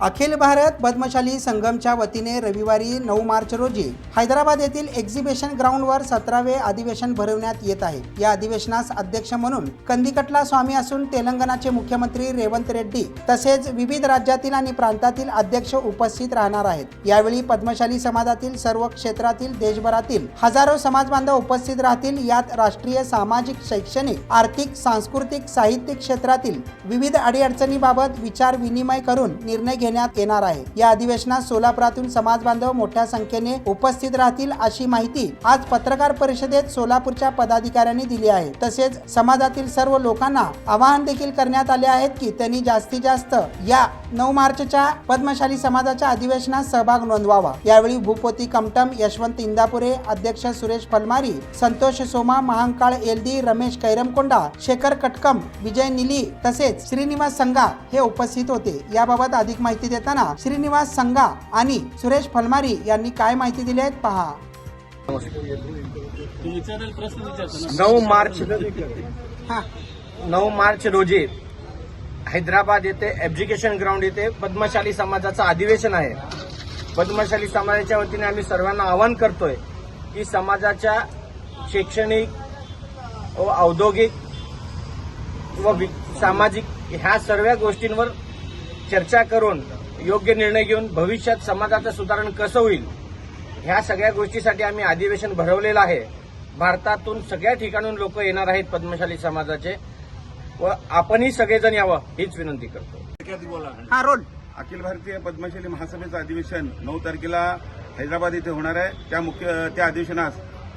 अखिल भारत पद्मशाली संगमच्या वतीने रविवारी नऊ मार्च रोजी हैदराबाद येथील एक्झिबिशन ग्राउंडवर सतरावे अधिवेशन भरवण्यात येत आहे. या अधिवेशनास अध्यक्ष म्हणून कंदिकटला स्वामी असून तेलंगणाचे मुख्यमंत्री रेवंत रेड्डी तसेच विविध राज्यातील आणि प्रांतातील अध्यक्ष उपस्थित राहणार आहेत. यावेळी पद्मशाली समाजातील सर्व क्षेत्रातील देशभरातील हजारो समाज बांधव उपस्थित राहतील. यात राष्ट्रीय सामाजिक शैक्षणिक आर्थिक सांस्कृतिक साहित्यिक क्षेत्रातील विविध अडीअडचणीबाबत विचार विनिमय करून निर्णय घेण्यात येणार आहे. या अधिवेशनात सोलापुरातून समाज बांधव मोठ्या संख्येने उपस्थित राहतील अशी माहिती आज पत्रकार परिषदेत सोलापूरच्या पदाधिकाऱ्यांनी दिली आहे. तसेच समाजातील सर्व लोकांना आवाहन देखील करण्यात आले आहेत की त्यांनी जास्तीत जास्त या नऊ मार्चच्या पद्मशाली समाजाच्या अधिवेशनात सहभाग नोंदवावा. यावेळी भूपोती कमटम यशवंत इंदापुरे अध्यक्ष सुरेश फलमारी संतोष सोमा महांकाळ एलदी रमेश कैरमकोंडा शेखर कटकम विजय निली तसेच श्रीनिवास संघा हे उपस्थित होते. याबाबत अधिक माहिती देताना श्रीनिवास संघा आणि सुरेश फलमारी यांनी काय माहिती दिली आहे पहा. नऊ मार्च हा. नऊ मार्च रोजी हैदराबाद येथे एज्युकेशन ग्राउंड येथे पद्मशाली समाजाचं अधिवेशन आहे. पद्मशाली समाजाच्या वतीने आम्ही सर्वांना आवाहन करतोय की समाजाच्या शैक्षणिक व औद्योगिक वि- सामाजिक ह्या सर्व गोष्टींवर चर्चा करून योग्य निर्णय घेऊन भविष्यात समाजाचं सुधारण कसं होईल ह्या सगळ्या गोष्टीसाठी आम्ही अधिवेशन भरवलेलं आहे. भारतातून सगळ्या ठिकाणून लोक येणार आहेत पद्मशाली समाजाचे. व आपणही सगळेजण यावं हीच विनंती करतो. हा रोल अखिल भारतीय पद्मशाली महासभेचं अधिवेशन नऊ तारखेला हैदराबाद इथे होणार आहे. त्या मुख्य त्या अधिवेशनास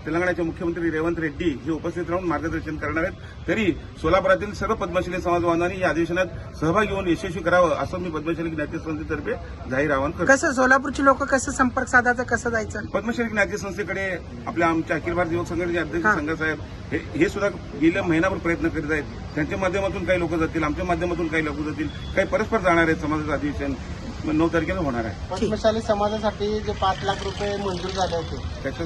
तेलंगणाचे मुख्यमंत्री रेवंत रेड्डी हे उपस्थित राहून मार्गदर्शन करणार आहेत. तरी सोलापुरातील सर्व पद्मशाली समाज बांधवांनी या अधिवेशनात सहभागी होऊन यशस्वी करावं असं मी पद्मशाली ज्ञाती संस्थेतर्फे जाहीर आवाहन करतो. कसं सोलापूरची लोक कसं संपर्क साधायचं कसं जायचं? पद्मश्री ज्ञाती संस्थेकडे आपल्या आमच्या अखिल भारत युवक संघटनेचे अध्यक्ष. संघसाहेब हे हे सुद्धा गेल्या महिनाभर प्रयत्न करीत आहेत. त्यांच्या माध्यमातून काही लोक जातील आमच्या माध्यमातून काही लोक जातील काही परस्पर जाणार आहेत. समाजाचं अधिवेशन नऊ तारखेला होणार आहे. पद्मशाली समाजासाठी जे पाच लाख रुपये मंजूर झाले होते